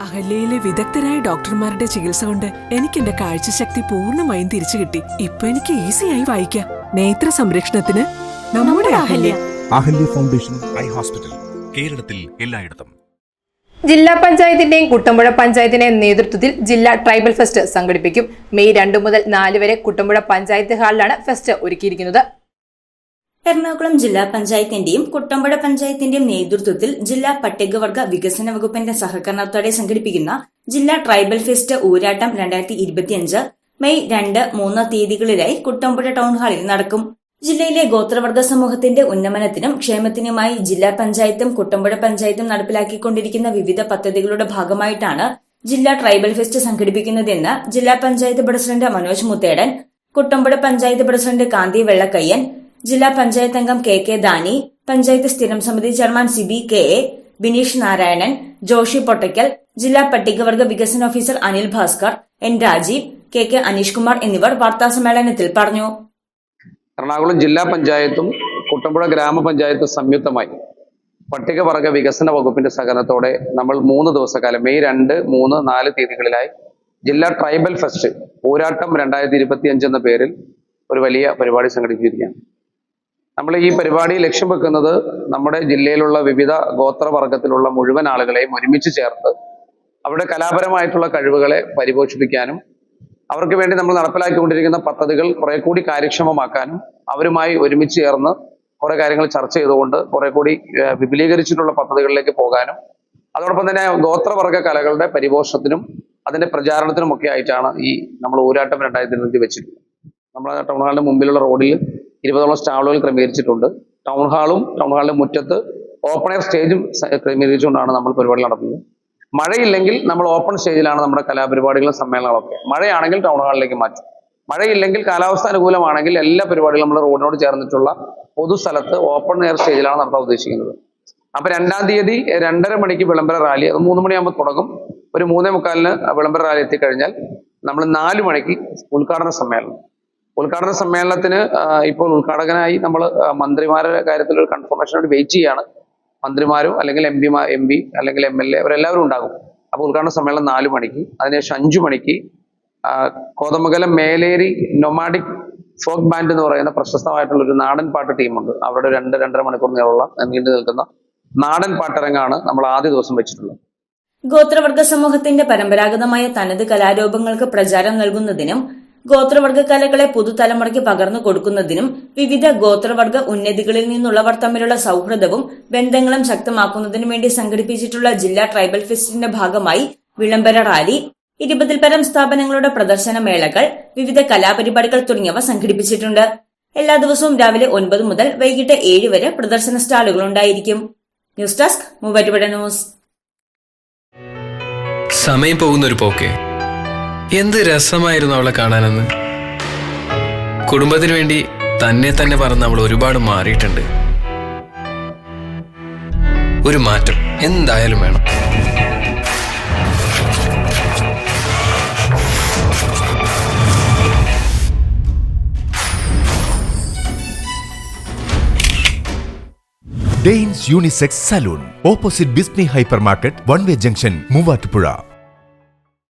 അഹല്യയിലെ വിദഗ്ധരായ ഡോക്ടർമാരുടെ ചികിത്സ കൊണ്ട് എനിക്ക് എന്റെ കാഴ്ചശക്തി പൂർണമായും തിരിച്ചു കിട്ടി. ഇപ്പൊ എനിക്ക് ഈസിയായി വായിക്കാം. നേത്ര സംരക്ഷണത്തിന് നമ്മുടെ Ahalya. Ahalya foundation eye hospital കേരളത്തിൽ എല്ലായിടത്തും. ജില്ലാ പഞ്ചായത്തിന്റെയും കുട്ടമ്പുഴ പഞ്ചായത്തിന്റെയും നേതൃത്വത്തിൽ ജില്ലാ ട്രൈബൽ ഫെസ്റ്റ് സംഘടിപ്പിക്കും. മെയ് രണ്ട് മുതൽ നാല് വരെ കുട്ടമ്പുഴ പഞ്ചായത്ത് ഹാളിലാണ് ഫെസ്റ്റ് ഒരുക്കിയിരിക്കുന്നത്. എറണാകുളം ജില്ലാ പഞ്ചായത്തിന്റെയും കുട്ടമ്പുഴ പഞ്ചായത്തിന്റെയും നേതൃത്വത്തിൽ ജില്ലാ പട്ടികവർഗ വികസന വകുപ്പിന്റെ സഹകരണത്തോടെ സംഘടിപ്പിക്കുന്ന ജില്ലാ ട്രൈബൽ ഫെസ്റ്റ് ഊരാട്ടം രണ്ടായിരത്തി ഇരുപത്തിയഞ്ച് മെയ് രണ്ട് മൂന്ന് തീയതികളിലായി കുട്ടമ്പുഴ ടൗൺ ഹാളിൽ നടക്കും. ജില്ലയിലെ ഗോത്രവർഗ സമൂഹത്തിന്റെ ഉന്നമനത്തിനും ക്ഷേമത്തിനുമായി ജില്ലാ പഞ്ചായത്തും കുട്ടമ്പുഴ പഞ്ചായത്തും നടപ്പിലാക്കിക്കൊണ്ടിരിക്കുന്ന വിവിധ പദ്ധതികളുടെ ഭാഗമായിട്ടാണ് ജില്ലാ ട്രൈബൽ ഫെസ്റ്റ് സംഘടിപ്പിക്കുന്നതെന്ന് ജില്ലാ പഞ്ചായത്ത് പ്രസിഡന്റ് മനോജ് മുത്തേടൻ കുട്ടമ്പുഴ പഞ്ചായത്ത് പ്രസിഡന്റ് കാന്തി വെള്ളക്കയ്യൻ ജില്ലാ പഞ്ചായത്ത് അംഗം കെ കെ ദാനി പഞ്ചായത്ത് സ്ഥിരം സമിതി chairman C B K A Bineesh Narayanan Joshi Pottakkal ജില്ലാ പട്ടികവർഗ വികസന officer Anil Bhaskar N Rajeev K K Aneesh Kumar എന്നിവർ വാർത്താസമ്മേളനത്തിൽ പറഞ്ഞു. എറണാകുളം ജില്ലാ പഞ്ചായത്തും കുട്ടമ്പുഴ ഗ്രാമപഞ്ചായത്തും സംയുക്തമായി പട്ടികവർഗ വികസന വകുപ്പിന്റെ സഹകരണത്തോടെ നമ്മൾ മൂന്ന് ദിവസക്കാലം മെയ് രണ്ട് മൂന്ന് നാല് തീയതികളിലായി ജില്ലാ ട്രൈബൽ ഫെസ്റ്റ് പോരാട്ടം രണ്ടായിരത്തി ഇരുപത്തി അഞ്ച് എന്ന പേരിൽ ഒരു വലിയ പരിപാടി സംഘടിപ്പിച്ചിരിക്കുകയാണ്. നമ്മൾ ഈ പരിപാടി ലക്ഷ്യം വെക്കുന്നത് നമ്മുടെ ജില്ലയിലുള്ള വിവിധ ഗോത്രവർഗത്തിലുള്ള മുഴുവൻ ആളുകളെയും ഒരുമിച്ച് ചേർത്ത് അവരുടെ കലാപരമായിട്ടുള്ള കഴിവുകളെ പരിപോഷിപ്പിക്കാനും അവർക്ക് വേണ്ടി നമ്മൾ നടപ്പിലാക്കിക്കൊണ്ടിരിക്കുന്ന പദ്ധതികൾ കുറെ കൂടി കാര്യക്ഷമമാക്കാനും അവരുമായി ഒരുമിച്ച് ചേർന്ന് കുറെ കാര്യങ്ങൾ ചർച്ച ചെയ്തുകൊണ്ട് കുറെ കൂടി വിപുലീകരിച്ചിട്ടുള്ള പദ്ധതികളിലേക്ക് പോകാനും അതോടൊപ്പം തന്നെ ഗോത്രവർഗ കലകളുടെ പരിപോഷണത്തിനും അതിന്റെ പ്രചാരണത്തിനും ഒക്കെ ആയിട്ടാണ് ഈ നമ്മൾ ഊരാട്ടം രണ്ടായിരത്തി ഇരുപത്തി വെച്ചിട്ടുള്ളത്. നമ്മുടെ ടൗൺ ഹാളിന് മുമ്പിലുള്ള റോഡിൽ ഇരുപതോളം സ്റ്റാളുകൾ ക്രമീകരിച്ചിട്ടുണ്ട്. ടൗൺ ഹാളും ടൗൺ ഹാളിന്റെ മുറ്റത്ത് ഓപ്പൺ എയർ സ്റ്റേജും ക്രമീകരിച്ചുകൊണ്ടാണ് നമ്മൾ പരിപാടി നടത്തുന്നത്. മഴയില്ലെങ്കിൽ നമ്മൾ ഓപ്പൺ സ്റ്റേജിലാണ് നമ്മുടെ കലാപരിപാടികളും സമ്മേളനങ്ങളൊക്കെ. മഴയാണെങ്കിൽ ടൗൺ ഹാളിലേക്ക് മാറ്റും. മഴയില്ലെങ്കിൽ കാലാവസ്ഥ അനുകൂലമാണെങ്കിൽ എല്ലാ പരിപാടികളും നമ്മൾ റോഡിനോട് ചേർന്നിട്ടുള്ള പൊതുസ്ഥലത്ത് ഓപ്പൺ എയർ സ്റ്റേജിലാണ് നടത്താൻ ഉദ്ദേശിക്കുന്നത്. അപ്പൊ രണ്ടാം തീയതി രണ്ടര മണിക്ക് വിളംബര റാലി അത് മൂന്ന് മണിയാകുമ്പോൾ തുടങ്ങും. ഒരു മൂന്നേ മുക്കാലിന് വിളംബര റാലി എത്തിക്കഴിഞ്ഞാൽ നമ്മൾ നാല് മണിക്ക് ഉദ്ഘാടന സമ്മേളനം. ഉദ്ഘാടന സമ്മേളനത്തിന് ഇപ്പോൾ ഉദ്ഘാടകനായി നമ്മൾ മന്ത്രിമാരുടെ കാര്യത്തിൽ ഒരു കൺഫർമേഷൻ വേണ്ടി വെയിറ്റ് ചെയ്യാണ്. മന്ത്രിമാരും അല്ലെങ്കിൽ എം പിമാർ എം പി അല്ലെങ്കിൽ എം എൽ എ അവരെല്ലാവരും ഉണ്ടാകും. അപ്പോൾ ഉദ്ഘാടന സമ്മേളനം നാല് മണിക്ക് അതിനുശേഷം അഞ്ചു മണിക്ക് Kothamangalam Meleri nomadic folk band എന്ന് പറയുന്ന പ്രശസ്തമായിട്ടുള്ള ഒരു നാടൻ പാട്ട് ടീമുണ്ട്. അവരുടെ രണ്ട് രണ്ടര മണിക്കൂർ നീളമുള്ള നീണ്ടു നിൽക്കുന്ന നാടൻ പാട്ടരങ്ങാണ് നമ്മൾ ആദ്യ ദിവസം വെച്ചിട്ടുള്ളത്. ഗോത്രവർഗ സമൂഹത്തിന്റെ പരമ്പരാഗതമായ തനത് കലാരൂപങ്ങൾക്ക് പ്രചാരം നൽകുന്നതിനും ഗോത്രവർഗ കലകളെ പുതുതലമുറയ്ക്ക് പകർന്നു കൊടുക്കുന്നതിനും വിവിധ ഗോത്രവർഗ ഉന്നതികളിൽ നിന്നുള്ളവർ തമ്മിലുള്ള സൌഹൃദവും ബന്ധങ്ങളും ശക്തമാക്കുന്നതിനു വേണ്ടി സംഘടിപ്പിച്ചിട്ടുള്ള ജില്ലാ ട്രൈബൽ ഫെസ്റ്റിന്റെ ഭാഗമായി വിളംബര റാലി ഇരുപതിൽ പരം സ്ഥാപനങ്ങളുടെ പ്രദർശന മേളകൾ വിവിധ കലാപരിപാടികൾ തുടങ്ങിയവ സംഘടിപ്പിച്ചിട്ടുണ്ട്. എല്ലാ ദിവസവും രാവിലെ ഒൻപത് മുതൽ വൈകിട്ട് ഏഴ് വരെ പ്രദർശന സ്റ്റാളുകൾ ഉണ്ടായിരിക്കും. News desk Muvattupuzha news. സമയം പോകുന്ന ഒരു പോക്കെ. എന്ത് രസമായിരുന്നു അവളെ കാണാനെന്ന്. കുടുംബത്തിന് വേണ്ടി തന്നെ തന്നെ പറഞ്ഞ് അവൾ ഒരുപാട് മാറിയിട്ടുണ്ട്. ഒരു മാറ്റം എന്തായാലും വേണം. Danes unisex salon. Opposite ബിസ്നി hyper market one way junction Muvattupuzha.